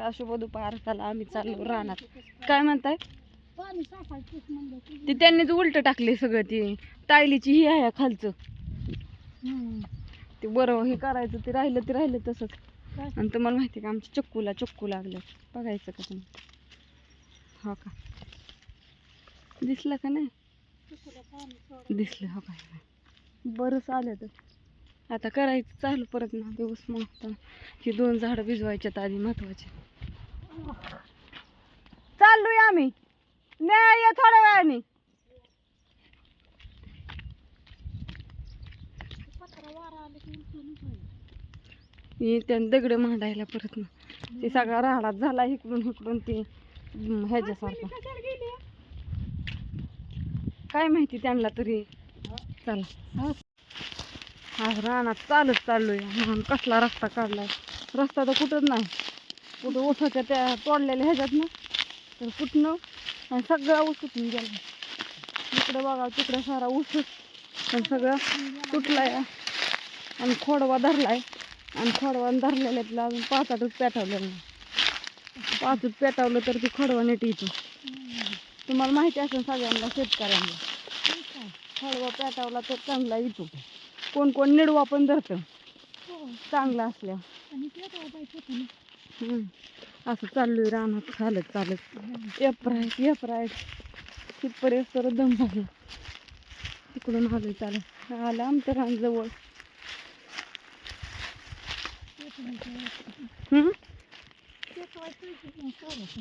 नमस्कार शुभ दुपार आम्ही चाललो रानात. काय म्हणताय? की. ते त्यांनीच उलट टाकले सगळं ते. टायलीची ही आहे खालचं. ते बरं हे करायचं ते राहिलं ते राहिलं तसंच? आणि तुम्हाला माहिती का आमच्या चक्कूला चक्कू लागलं. बघायचं का तुम्ही? हो का? दिसलं का नाही. दिसलं हो का? बरंच आलं तर. आता करायचं चालू परत ना दिवस मग ही दोन झाडं भिजवायच्यात आधी महत्त्वाचे. चाललोय आम्ही. नाही ये थोड्या वेळाने. पत्रा त्यानं दगड मांडायला परत ना. ते सगळा राहडात झाला इकडून इकडून ते हम्म, ह्याच्यासारखं. काय माहिती त्यांना तरी. चला. आज रानात चालत चाललोय. म्हणून कसला रस्ता काढलाय. रस्ता तर कुठंच नाही. कुठं उसाच्या त्या तोडलेल्या ह्याच्यात ना तर कुठनं? आणि सगळा ऊस तुटून गेला. इकडं बघा तिकडं सारा ऊसच पण सगळं तुटलाय. आणि खोडवा धरलाय. आणि खोडवा धरलेल्यातलं अजून पाचाटच पेटवलेलं नाही पाचच पेटवलं तर ती खोडवा नीट येतो. तुम्हाला माहिती असेल सगळ्यांना शेतकऱ्यांना. खोडवा पेटवला तर चांगला येतो. कोण कोण निडवा पण धरतं. चांगला असल्या असं चाललोय रानात चालत. चालत हम्म. एप्रायट एप्रायट तिथपर्यंत तर दम झालं. तिकडून आलोय चालत. आलं आमच्या रानजवळ.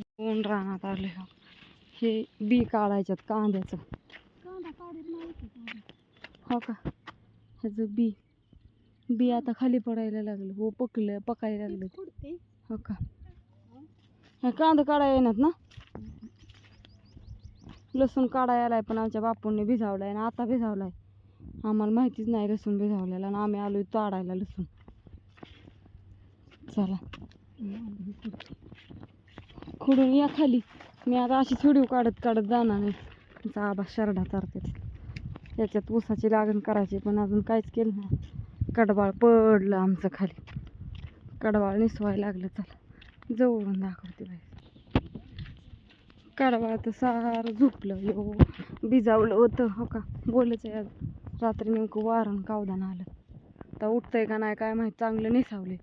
कोण रानात आले हे बी काढायच्यात कांद्याचं. हो का? ह्याचं बी. बी आता खाली पडायला लागलं. हो पकलं पकायला लागलं. हो का? हे कांदा काढा येणार ना? लसूण काढा यायलाय पण आमच्या बापूंनी भिजावलाय आणि आता भिजावलाय. आम्हाला माहितीच नाही लसूण भिजावलेला आणि आम्ही आलोय ताडायला लसूण. चला. खुडून या खाली. मी आता अशी थोडी काढत काढत जाणार नाही तुमचा आबा शरडा चारते याच्यात ऊसाची लागण करायची पण अजून काहीच केलं नाही. कडबाळ पडलं आमचं खाली. कडवाळ निसवायला लागलं चला. जवळून दाखवते बाई. कडवाळ तर सारं झोपलं यो. भिजावलं होतं हो का? बोलच आहे रात्री नेमकं वारण कावदान आलं. आता उठतंय का नाही काय माहीत चांगलं निसावले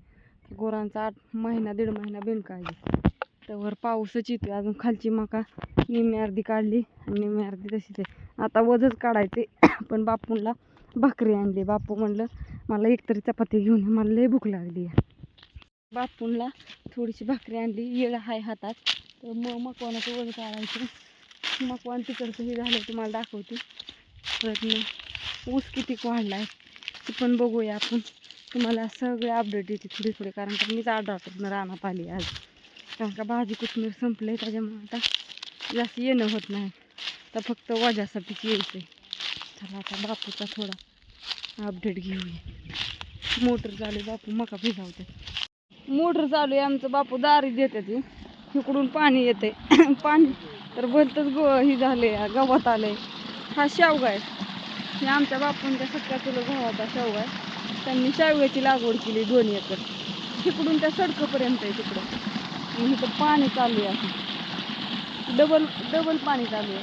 गोरांचा आठ महिना दीड महिना बिनकाळजी. त्यावर पाऊसच येतोय अजून खालची मका निम्मी अर्धी काढली आणि निम्मी अर्धी तशीच आहे आता वजच काढायचे पण बापूंला भाकरी आणली. बापू म्हणलं मला एकतरी चपाती घेऊन ये मला लय भूक लागली आहे. बापूंला थोडीशी भाकरी आणली. येळ हाय हातात. तर मग मकवानाचं वज काढायचं. मकवान तिकडचं हे झालं तुम्हाला दाखवते. परत मग ऊस किती वाढला आहे ते पण बघूया आपण. तुम्हाला सगळे अपडेट येते थोडी थोडी कारण का मीच आढळतात रानात आली आज. कारण का भाजी कोथमीर संपलं आहे त्याच्यामुळे आता जास्त येणं होत नाही. तर फक्त वजासाठीच यायचं आहे चला आता बापूचा थोडा अपडेट घेऊया. मोटर चालू बापू मका भिजावतात मोटर चालू आहे आमचं बापू दारी देते ती. इकडून पाणी येते पाणी तर भलतंच गो ही झाले गवत आले हा शेवगा आहे. हे आमच्या बापूंच्या सत्या तुला गव्हाचा शेवगा आहे. त्यांनी शेवग्याची लागवड केली दोन एकर. तिकडून त्या सडकपर्यंत आहे तिकडं. आणि इथं पाणी चालू आहे डबल डबल पाणी चालू आहे.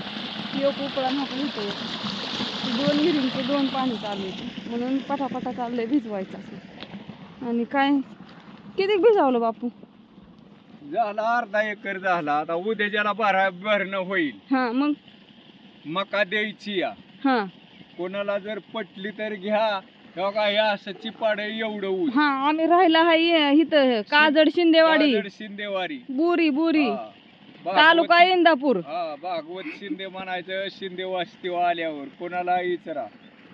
एक उपळा नको होतो दोन विहिरींचं दोन पाणी चालू आहे. म्हणून पटापटा चाललं आहे भिजवायचं. असं आणि काय? किती भिजावलं बापू? झाला अर्धा एकर झाला. आता उद्या ज्याला भरा भरणं होईल. हां मग? मका द्यायची या. हां. कोणाला जर पटली तर घ्या. तेव्हा का हे असं चिपाड एवढं ऊस. हां आम्ही राहिला इथं काजड शिंदेवाडी. शिंदेवारी बुरी बुरी. हा. भागवत- तालुका इंदापूर. हा भागवत शिंदे म्हणायचं शिंदे वास्तव आल्यावर कोणाला इचरा.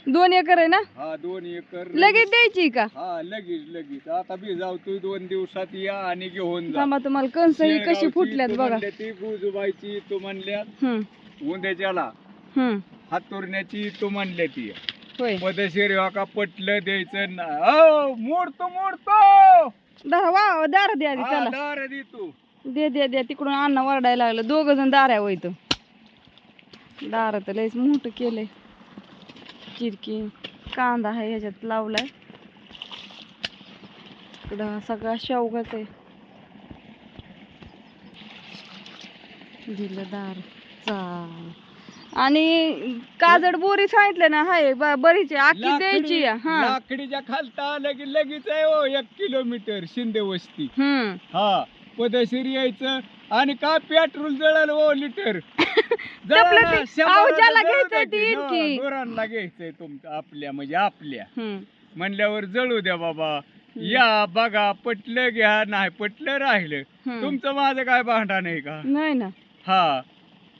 दोन एकर आहे ना? हा दोन एकर. लगेच द्यायची का? हा लगेच लगेच. आता भिजावतोय दोन दिवसात या आणि घेऊन जा. थांबा तुम्हाला कंस ही कशी फुटल्यात तू बघा. म्हणल्या ती गुजूबाईची तू म्हणल्यात. हम्म. उंद्याच्याला हम्म. हातुरण्याची तू म्हणल्या ती. होय. पदशीर का पटलं द्यायचं ना. अहो, मोडतो मोडतो! दहा वा दार द्या आधी, हा, दार दे तू. दे दे दे. तिकडून अन्न वरडायला लागलं. दोघ जण दाऱ्या वैत दार तर लयच मोठं केलंय. चिरकी कांदा आहे ह्याच्यात लावलाय. इकडं सगळा शेवगाच आहे. दिलं दार चाल आणि काजड बोरी सांगितलं ना हाय बरीची आखी द्यायची हा. लाकडीच्या खालता की लगेच आहे हो एक किलोमीटर शिंदे वस्ती. हम्म. हा पदशीर यायचं आणि काय पेट्रोल जळालं हो लिटर आपलं ते अवजाला घ्यायचंय ते येईन की. गुरांना घ्यायचंय आपल्या म्हणजे आपल्या. हम्म. म्हणल्यावर जळू द्या बाबा. या बघा पटलं घ्या नाही पटलं राहिलं. हम्म. तुमचं माझं काय भांडा नाही का? नाही ना. हा.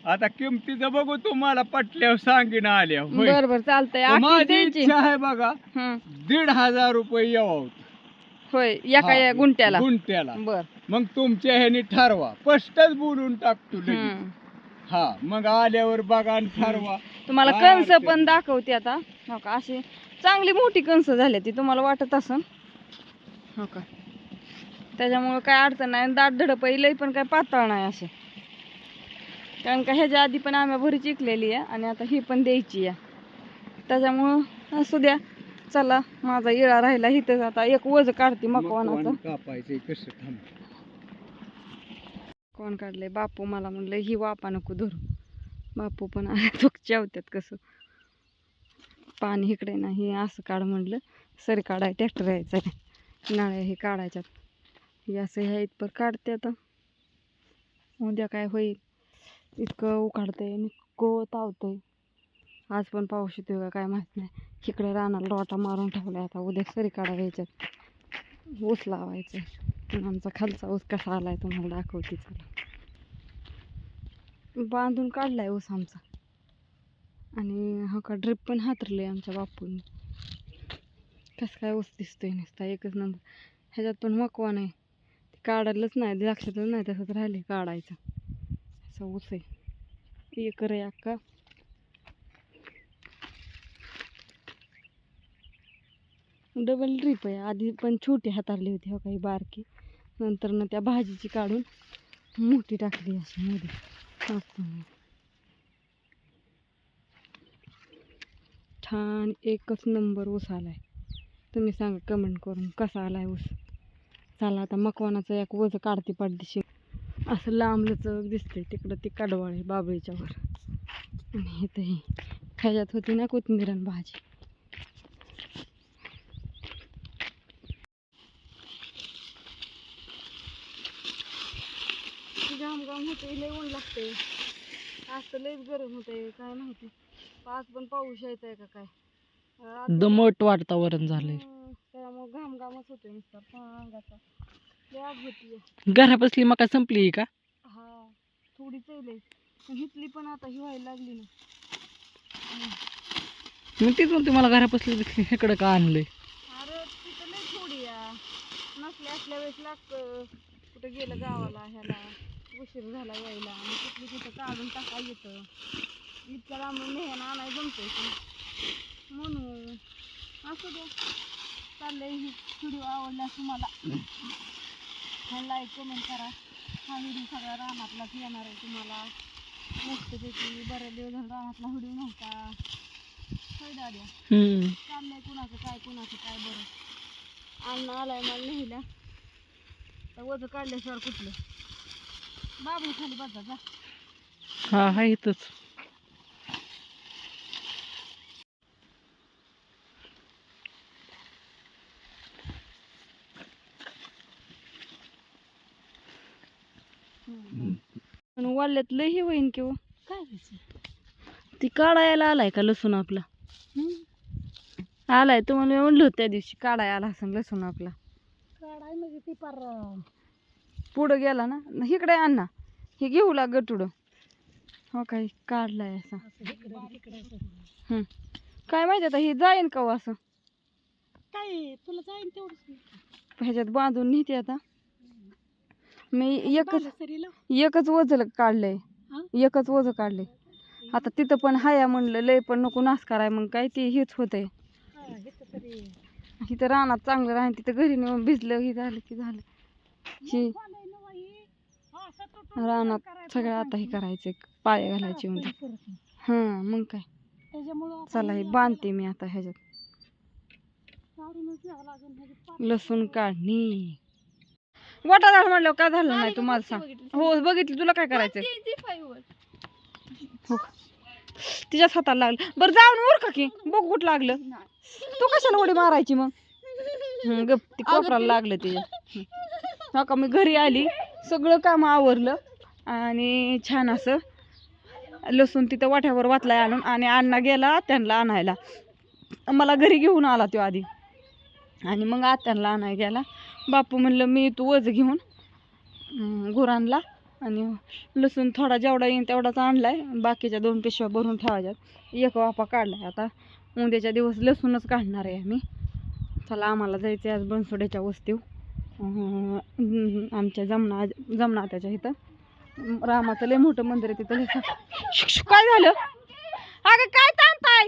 आता किमतीचं बघू तुम्हाला पटल्यावर सांगीन आल्या. होय. बर बर चालतंय. तर आखी माझी द्यायची. इच्छा आहे बघा. हम्म. दीड हजार रुपये यावं होय एका हा, या गुंट्याला गुंट्याला बर. मग तुमच्या ह्याने ठरवा. स्पष्टच बोलून टाकतो लगेच. हम्म. हा मग आल्यावर बघा आणि ठरवा. तुम्हाला काय कंस अडचण? पण. दाखवते आता. हो का? अशी चांगली मोठी कंस झाली ती तुम्हाला वाटत असन हो का? त्याच्यामुळे काय अडचण नाही. दाट धडप लई पण काय पातळ नाही असे कारण का ह्याच्या आधी पण आम्ही भरी चिकलेली आहे आणि आता ही पण द्यायची आहे. त्याच्यामुळं असू द्या. चला माझा इळा राहिला इथं आता एक वज काढते मकवानाचं. मकवान कापायचंय कसं थांब. कोण काढले बापू मला म्हणलं ही वापा नको धरू. बापू पण आला तो जेवतात कसं? पाणी इकडे नाही असं काढ म्हणलं. सरी काढाय ट्रॅक्टर यायचा आहे. नाळ्या हे काढायच्यात. हे असं ह्या इथपर काढते आता. उद्या काय होईल? इतकं उकाडतंय आणि इतकं तावतंय. आज पण पाऊस येतो का काय माहीत नाही. इकडे रानाला लोटा मारून ठेवला आता. उद्या सरी काढायला यायच्यात. ऊस लावायचं पण आमचा खालचा ऊस कसा आलाय तुम्हाला दाखवते चला. बांधून काढलाय ऊस आमचा. आणि हा का ड्रिप पण हातरले आमच्या बापूंनी. कसं काय ऊस दिसतोय नुसता एकच नंबर ह्याच्यात पण मकवा नाही. ते काढायलाच नाही द्राक्षातच नाही तसंच राहिले काढायचं. असं ऊस आहे. एकर आहे अक्का डबल ड्रीप आहे. आधी पण छोटी हातारली होती हो काही बारकी. नंतर ना त्या भाजीची काढून मोठी टाकली अशी मध्ये. छान एकच नंबर ऊस आलाय. तुम्ही सांगा कमेंट करून कसा आलाय ऊस? चला आता मकवानाचं एक वज काढते पाडदिशी. असं लांबलंच दिसतंय. तिकडं ती कडवाळ आहे बाबळीच्यावर. आणि इथं ही ह्याच्यात होती ना कोथिंबीर आणि भाजी. घाम होते लय ऊन लागते आज तर लयच गरम होते काय माहिती. आज पण पाऊस यायचा आहे का काय? दमट वातावरण झालंय. त्यामुळे घाम घामच होते नुसता अंगाचा आग होती. घरापसली मका संपली का? हा थोडीच आहे लय. पण आता ही व्हायला लागली ना. मग तीच म्हणते मला घरापसली दिसली इकडं का आणलंय? अरे तिथं लय थोडी या. नसल्या असल्या वेळेस लागतं. कुठं गेलं गावाला ह्याला. उशीर झाला यायला. आणि तिथली तिथं काढून टाका येतं इतक्या लांबून नेहन आणाय जमतंय की? म्हणून असं दे. चाललंय ही व्हिडिओ आवडल्यास तुम्हाला हा लाईक कमेंट करा. हा व्हिडिओ सगळा रानातलाच येणार आहे तुम्हाला. मस्तपैकी बऱ्याच दिवस झाले रानातला व्हिडिओ नव्हता. दाद्या. हम्म. चाललंय कुणाचं काय कुणाचं काय बरं. अण्णा आलाय मला लिहिल्या तर वज काढल्याशिवाय कुठलं? बाबू खाली बसा जा. हा हा इथंच. पण वाल्यात लय हे होईन किंवा काय व्हायचं ती काढायला आलाय का लसूण आपला? हम्म. आलाय तुम्हाला मी म्हणलं होतं त्या दिवशी काढाय आला असं लसूण आपला. काढाय म्हणजे ती पार अं, पुढं गेला ना इकडे आण ना. हे घेऊ लाग गटुडं. हो काय काढलाय असं. काय माहिती आता हे जाईन का हो असं? काय तुला जाईन तेवढंच ह्याच्यात बांधून नेते आता. मी एकच एकच वज काढलंय? एकच वज काढलंय. आता तिथं पण हाया म्हणलं लय पण नको नाश कराय मग काय ते हेच होतंय. हा इथं रानात चांगलं राहीन तिथं घरी नेऊन भिजलं हे झालं की झालं. हा, रानात करायचं सगळं आता हे करायचं पाय घालायचे म्हणजे. हां मग काय? चला हे बांधते मी आता ह्याच्यात. पात. लसूण काढणी. वाटा झालं म्हणलं काय झालं नाही तू मला सांग? हो बघितली तुला काय करायचंय? हो? तिच्याच हाताला लागलं. बरं जाऊन उर का की? बघ कुठं लागलं. तू कशाला उडी मारायची मग? गप ती कोपराला लागलं तिच्या. हं. हो मी घरी आली. सगळं काम आवरलं. आणि छान असं लसूण तिथं वाट्यावर वाचलाय आणून आणि अण्णा गेला त्यांना आणायला. मला घरी घेऊन आला तो आधी. आणि मग आत्यांना आणायला गेला. बापू म्हणलं मी तू वज घेऊन गुरांला गुरांना आणि लसूण थोडा जेवढा येईन तेवढाच आणलाय. बाकीच्या दोन पिशव्या भरून ठेवायच्यात. एक वापा काढलाय आता. उद्याच्या दिवस लसूणच काढणार आहे आम्ही. चला आम्हाला जायचं आज बनसोड्याच्या वस्तीव आमच्या जमना जमना त्याच्या इथं. रामाचं लय मोठं मंदिर आहे तिथं. काय झालं? अगं काय ताणताय?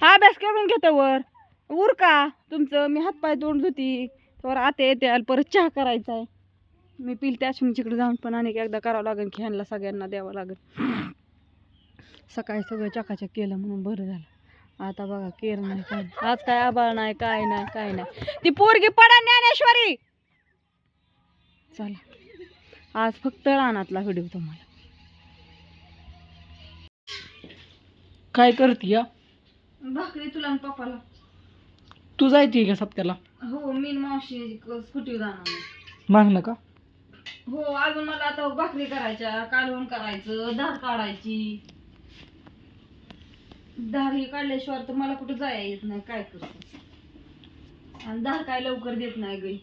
हा अभ्यास करून घेतो वर उर का? तुमचं मी हातपाय तोंड धुती. तर आते येते परत चहा करायचा आहे मी पिल त्या चिकडे जाऊन पण आणि एकदा करावं लागेल की ह्यांना सगळ्यांना द्यावं लागेल. सकाळी सगळं चकाचक केलं म्हणून बरं झालं. आता बघा केर नाही काय आज काय आबाळ नाही काय नाही काय नाही. ती पोरगी पडा ज्ञानेश्वरी! चला. आज फक्त रानातला व्हिडिओ तुम्हाला. काय करते या? भाकरी तुला आणि पप्पाला. तू जायची का सप्त्याला? हो मी आणि मावशी स्कूटी जाणार मागणं का? हो अजून मला आता भाकरी करायच्या कालवण करायचं धार काढायची. धार ही काढल्याशिवाय तर मला कुठं जाया येत नाही काय करतो आणि धार काय लवकर देत नाही गई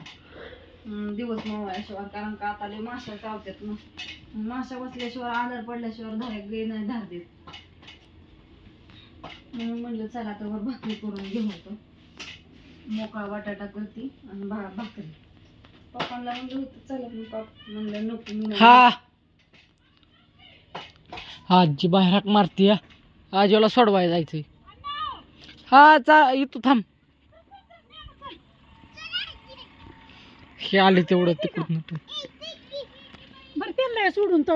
दिवस मावळ्याशिवाय कारण का आता लय माशा चावतात ना. माशा बसल्याशिवाय आधार पडल्याशिवाय धार गई नाही धार देत. म्हणून म्हणलं चला तर भाकरी करून घेऊ होतो मोकळा बटाटा करते आणि भा भाकरी. पप्पांना म्हणलं होतं चला मी पाप म्हणलं नको मी नाही हा. आजी बाहेर हाक मारती आजीला सोडवाय जायचंय. हा चा इथं थांब. हे आले तेवढं तिकडून. बरं त्यांना सोडून तो